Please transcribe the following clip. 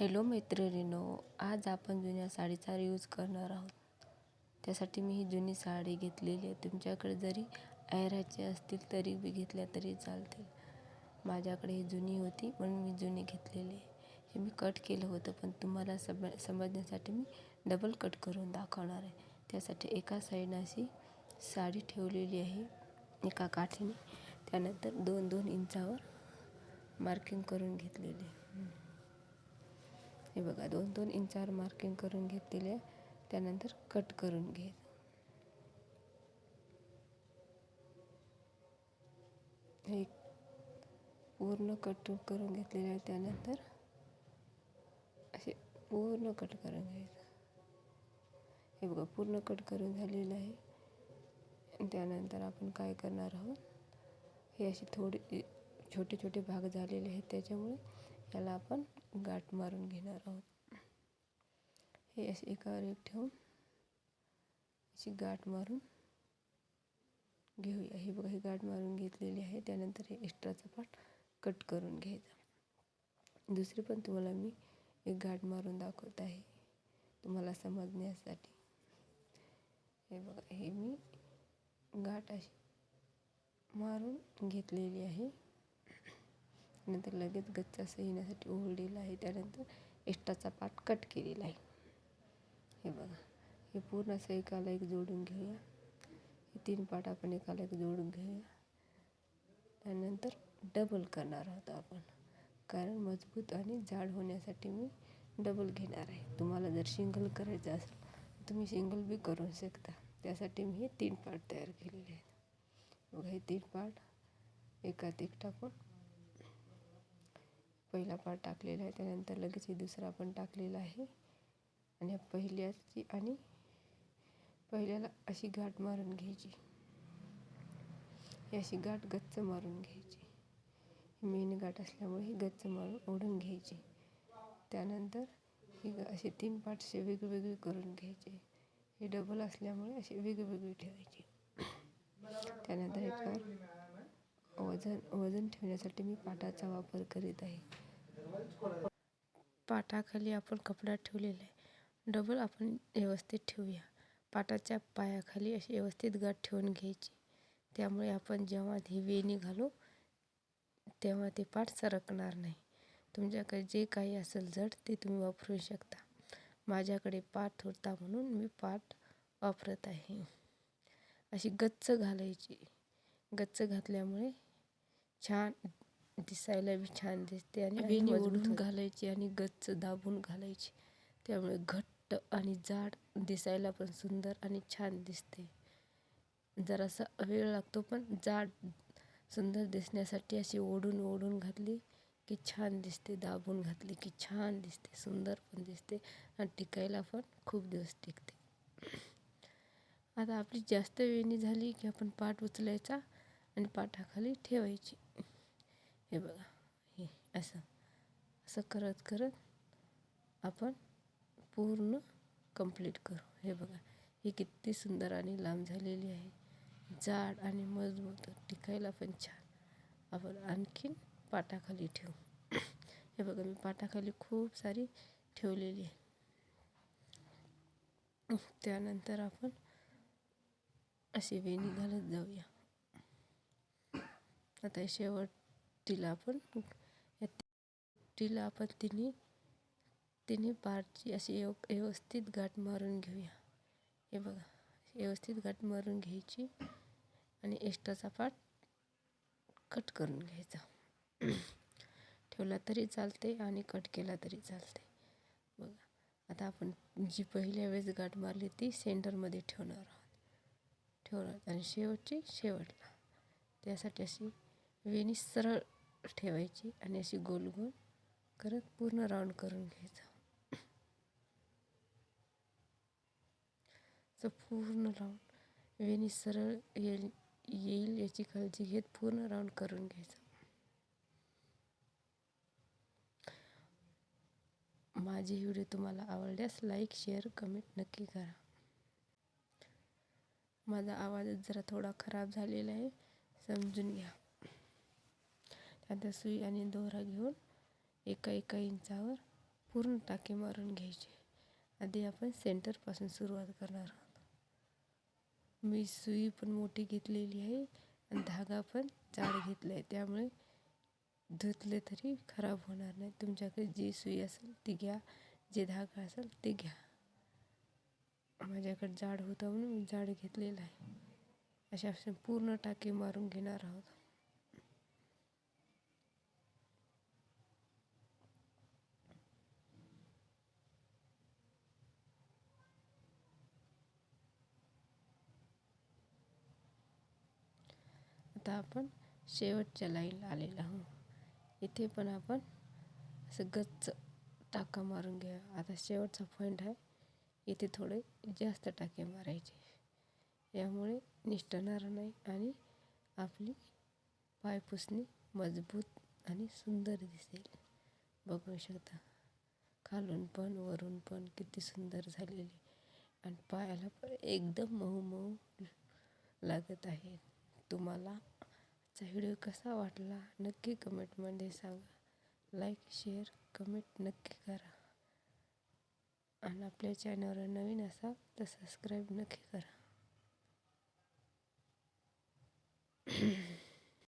Hello मैत्रिणींनो आज आपण जुन्या साडीचा यूज करणार आहोत. त्यासाठी मी ही जुनी साडी घेतलेली आहे. तुमच्याकडे जरी ऐराची असतील तरी बी घेतल्या तरी चालतील. माझ्याकडे ही जुनी होती म्हणून मी जुनी घेतलेली आहे. हे मी कट केलं होतं पण तुम्हाला सम समजण्यासाठी मी डबल कट करून दाखवणार आहे. त्यासाठी एका साईडनं अशी साडी ठेवलेली आहे एका काठीने. त्यानंतर दोन दोन इंचावर मार्किंग करून घेतलेली आहे. हे बघा दोन दोन इंचावर मार्किंग करून घेतलेले आहे. त्यानंतर कट करून घे. हे पूर्ण कट करून घेतलेले आहे. त्यानंतर असे पूर्ण कट करून घ्यायचं. हे बघा पूर्ण कट करून झालेलं आहे. त्यानंतर आपण काय करणार आहोत? हे असे थोडे छोटे छोटे भाग झालेले आहेत. त्याच्यामुळे याला आपण गाठ मारून घेणार आहोत. हे असे एकावर एक ठेवून अशी गाठ मारून घेऊया. हे बघा ही गाठ मारून घेतलेली आहे. त्यानंतर हे एक्स्ट्राचा पार्ट कट करून घ्यायचा. दुसरी पण तुम्हाला मी एक गाठ मारून दाखवत आहे. तुम्हाला समजण्यासाठी. हे बघा हे मी गाठ अशी मारून घेतलेली आहे. नंतर लगेच गच्च असं येण्यासाठी ओढलेलं आहे त्यानंतर इष्टाचा पाट कट केलेला आहे. हे बघा हे पूर्ण असं एकाला एक जोडून घेऊया. हे तीन पार्ट आपण एकाला एक जोडून घेऊया. त्यानंतर डबल करणार आहोत आपण. कारण मजबूत आणि जाड होण्यासाठी मी डबल घेणार आहे. तुम्हाला जर शिंगल करायचं असेल तुम्ही सिंगल बी करू शकता. त्यासाठी मी हे तीन पार्ट तयार केलेले आहेत. बघा हे तीन पार्ट एकात एक टाकून पहिला पार्ट टाकलेला आहे त्यानंतर लगेच हे दुसरा पण टाकलेला आहे. आणि पहिल्याची आणि पहिल्याला अशी गाठ मारून घ्यायची. ही अशी गाठ गच्च मारून घ्यायची. मेन गाठ असल्यामुळे ही गच्च मारून ओढून घ्यायची. त्यानंतर ही असे तीन पार्ट असे वेगवेगळे करून घ्यायचे. हे डबल असल्यामुळे असे वेगवेगळी ठेवायचे. त्यानंतर एका वजन वजन ठेवण्यासाठी मी पाटाचा वापर करीत आहे. पाटाखाली आपण कपडा ठेवलेला आहे. डबल आपण व्यवस्थित ठेवूया. पाटाच्या पायाखाली अशी व्यवस्थित गाठ ठेवून घ्यायची. त्यामुळे आपण जेव्हा ही वेणी घालू तेव्हा ते पाठ सरकणार नाही. तुमच्याकडे जे काही असेल जड ते तुम्ही वापरू शकता. माझ्याकडे पाठ होता म्हणून मी पाठ वापरत आहे. अशी गच्च घालायची. गच्च घातल्यामुळे छान दिसायला बी छान दिसते आणि वेणी ओढून घालायची आणि गच्च दाबून घालायची. त्यामुळे घट्ट आणि जाड दिसायला पण सुंदर आणि छान दिसते. जरासा वेळ लागतो पण जाड सुंदर दिसण्यासाठी अशी ओढून ओढून घातली की छान दिसते दाबून घातली की छान दिसते सुंदर पण दिसते आणि टिकायला पण खूप दिवस टिकते. आता आपली जास्त वेणी झाली की आपण पाठ उचलायचा. आणि पाठाखाली ठेवायची. हे बघा हे असं असं करत करत आपण पूर्ण कंप्लीट करू. हे बघा ही किती सुंदर आणि लांब झालेली आहे. जाड आणि मजबूत टिकायला पण छान. आपण आणखीन पाटाखाली ठेवू. हे बघा मी पाटाखाली खूप सारी ठेवलेली आहे. त्यानंतर आपण अशी वेणी घालत जाऊया. आता शेवटीला आपण टीला आपण तिन्ही तिन्ही पार्टची अशी व्यवस्थित गाठ मारून घेऊया. हे बघा व्यवस्थित गाठ मारून घ्यायची आणि एक्स्ट्राचा पार्ट कट करून घ्यायचा. ठेवला तरी चालते आणि कट केला तरी चालते बघा आता आपण जी पहिल्या वेळेस गाठ मारली ती सेंटरमध्ये ठेवणार आहोत. ठेवणार आणि शेवटची शेवटला. त्यासाठी अशी वेणी सरळ ठेवायची आणि अशी गोल गोल करत पूर्ण राऊंड करून घ्यायचं. तर पूर्ण राऊंड वेणी सरळ येईल येईल याची काळजी घेत पूर्ण राऊंड करून घ्यायचं. माझे व्हिडिओ तुम्हाला आवडल्यास लाईक शेअर कमेंट नक्की करा. माझा आवाजच जरा थोडा खराब झालेला आहे समजून घ्या. आता सुई आणि दोरा घेऊन एका एका इंचावर पूर्ण टाके मारून घ्यायचे. आधी आपण सेंटरपासून सुरुवात करणार आहोत. मी सुई पण मोठी घेतलेली आहे आणि धागा पण जाड घेतला आहे. त्यामुळे धुतले तरी खराब होणार नाही. तुमच्याकडे जी सुई असेल ती घ्या जे धागा असेल ते घ्या. माझ्याकडे जाड होतं म्हणून मी जाड घेतलेलं आहे. अशा पूर्ण टाके मारून घेणार आहोत. आता आपण शेवटच्या लाईनला आलेलो आहोत. इथे पण आपण असं गच्च टाका मारून घ्या. आता शेवटचा पॉईंट आहे. इथे थोडे जास्त टाके मारायचे. यामुळे निष्ठणार नाही आणि आपली पायपुसणी मजबूत आणि सुंदर दिसेल. बघू शकता. खालून पण वरून पण किती सुंदर झालेली. आणि पायाला पण एकदम मऊ मऊ लागत आहे. तुम्हाला आजचा व्हिडिओ कसा वाटला? नक्की कमेंटमध्ये सांगा. लाईक शेअर कमेंट नक्की करा. आणि आपल्या चॅनलवर नवीन असाल तर सबस्क्राईब नक्की करा.